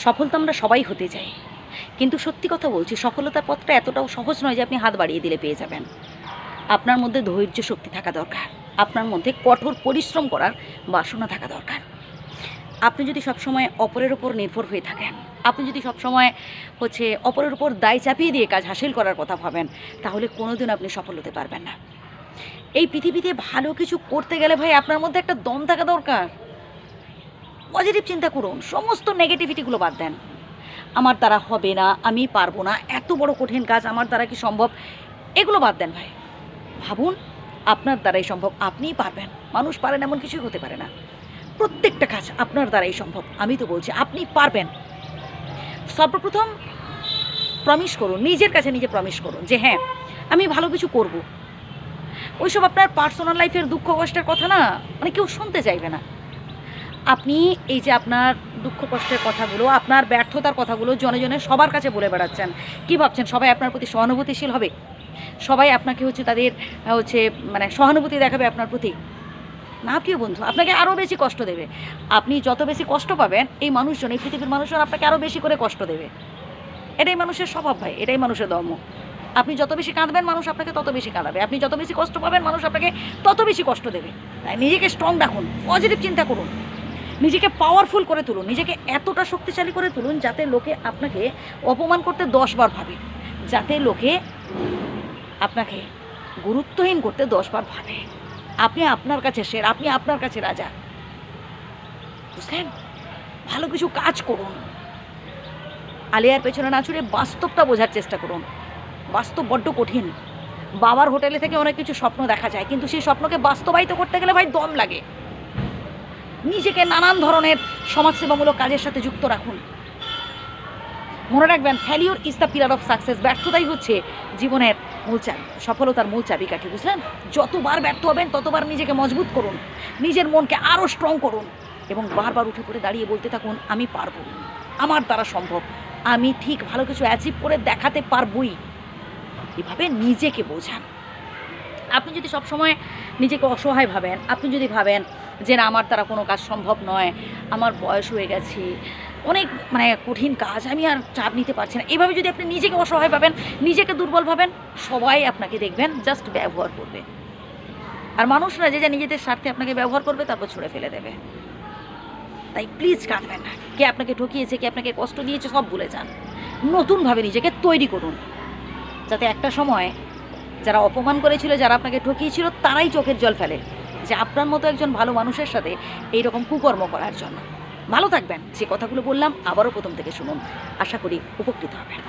সফল তো আমরা সবাই হতে চাই। কিন্তু সত্যি কথা বলছি, সফলতার পথটা এতটাও সহজ নয় যে আপনি হাত বাড়িয়ে দিলে পেয়ে যাবেন। আপনার মধ্যে ধৈর্য শক্তি থাকা দরকার, আপনার মধ্যে কঠোর পরিশ্রম করার বাসনা থাকা দরকার। আপনি যদি সবসময় অপরের উপর নির্ভর হয়ে থাকেন, আপনি যদি সবসময় হচ্ছে অপরের উপর দায় চাপিয়ে দিয়ে কাজ হাসিল করার কথা ভাবেন, তাহলে কোনোদিন আপনি সফল হতে পারবেন না। এই পৃথিবীতে ভালো কিছু করতে গেলে ভাই আপনার মধ্যে একটা দম থাকা দরকার। পজিটিভ চিন্তা করুন, সমস্ত নেগেটিভিটিগুলো বাদ দেন। আমার দ্বারা হবে না, আমি পারব না, এত বড় কঠিন কাজ আমার দ্বারা কি সম্ভব? এগুলো বাদ দেন ভাই। ভাবুন, আপনার দ্বারাই সম্ভব, আপনিই পারবেন। মানুষ পারেন এমন কিছুই হতে পারে না। প্রত্যেকটা কাজ আপনার দ্বারাই সম্ভব, আমি তো বলছি, আপনি পারবেন। সর্বপ্রথম প্রমিস করুন, নিজের কাছে নিজে প্রমিস করুন যে হ্যাঁ আমি ভালো কিছু করব। ওইসব আপনার পার্সোনাল লাইফের দুঃখ কষ্টের কথা না মানে কেউ শুনতে চাইবে না। আপনি এই যে আপনার দুঃখ কষ্টের কথাগুলো, আপনার ব্যর্থতার কথাগুলো জনে জনে সবার কাছে বলে বেড়াচ্ছেন। কি ভাবছেন? সবাই আপনার প্রতি সহানুভূতিশীল হবে? সবাই আপনাকে হচ্ছে তাদের হচ্ছে মানে সহানুভূতি দেখাবে আপনার প্রতি? না, প্রিয় বন্ধু, আপনাকে আরও বেশি কষ্ট দেবে। আপনি যত বেশি কষ্ট পাবেন, এই মানুষজন, এই পৃথিবীর মানুষজন আপনাকে আরও বেশি করে কষ্ট দেবে। এটাই মানুষের স্বভাব ভাই, এটাই মানুষের ধর্ম। আপনি যত বেশি কাঁদবেন, মানুষ আপনাকে তত বেশি কাঁদাবে। আপনি যত বেশি কষ্ট পাবেন, মানুষ আপনাকে তত বেশি কষ্ট দেবে। তাই নিজেকে স্ট্রং রাখুন পজিটিভ চিন্তা করুন। নিজেকে পাওয়ারফুল করে তুলুন, নিজেকে এতটা শক্তিশালী করে তুলুন যাতে লোকে আপনাকে অপমান করতে দশবার ভাবে। যাতে লোকে আপনাকে গুরুত্বহীন করতে দশবার ভাবে। আপনি আপনার কাছে শের আপনি আপনার কাছে রাজা। বুঝলেন? ভালো কিছু কাজ করুন। আলিয়ার পেছনে না ছুড়ে বাস্তবটা বোঝার চেষ্টা করুন। বাস্তব বড্ড কঠিন। বাবার হোটেলে থেকে অনেক কিছু স্বপ্ন দেখা যায়, কিন্তু সেই স্বপ্নকে বাস্তবায়িত করতে গেলে ভাই দম লাগে। নিজেকে নানান ধরনের সমাজসেবামূলক কাজের সাথে যুক্ত রাখুন। মনে রাখবেন failure is the pillar of success ব্যর্থতাই হচ্ছে জীবনের মূল চাবি, সফলতার মূল চাবিকাঠি, বুঝলেন? যতবার ব্যর্থ হবেন, ততবার নিজেকে মজবুত করুন। নিজের মনকে আরও স্ট্রং করুন এবং বারবার উঠে পড়ে দাঁড়িয়ে বলতে থাকুন, আমি পারব। আমার দ্বারা সম্ভব। আমি ঠিক ভালো কিছু অ্যাচিভ করে দেখাতে পারবই। এভাবে নিজেকে বোঝান। আপনি যদি সবসময় নিজেকে অসহায় ভাবেন। আপনি যদি ভাবেন যে না, আমার দ্বারা কোনো কাজ সম্ভব নয়, আমার বয়স হয়ে গেছে, অনেক মানে কঠিন কাজ, আমি আর চাপ নিতে পারছি না। এভাবে যদি আপনি নিজেকে অসহায় ভাবেন, নিজেকে দুর্বল ভাবেন, সবাই আপনাকে দেখবেন, জাস্ট ব্যবহার করবে। আর মানুষরা যে যে নিজেদের স্বার্থে আপনাকে ব্যবহার করবে, তারপর ছুঁড়ে ফেলে দেবে। তাই প্লিজ কাঁদবেন না। কে আপনাকে ঠকিয়েছে, কে আপনাকে কষ্ট দিয়েছে, সব ভুলে যান। নতুনভাবে নিজেকে তৈরি করুন। যাতে একটা সময় যারা অপমান করেছিল, যারা আপনাকে ঠকিয়েছিল, তারাই চোখের জল ফেলে যে আপনার মতো একজন ভালো মানুষের সাথে এই রকম কুকর্ম করার জন্য। ভালো থাকবেন। যে কথাগুলো বললাম, আবারও প্রথম থেকে শুনুন। আশা করি উপকৃত হবেন।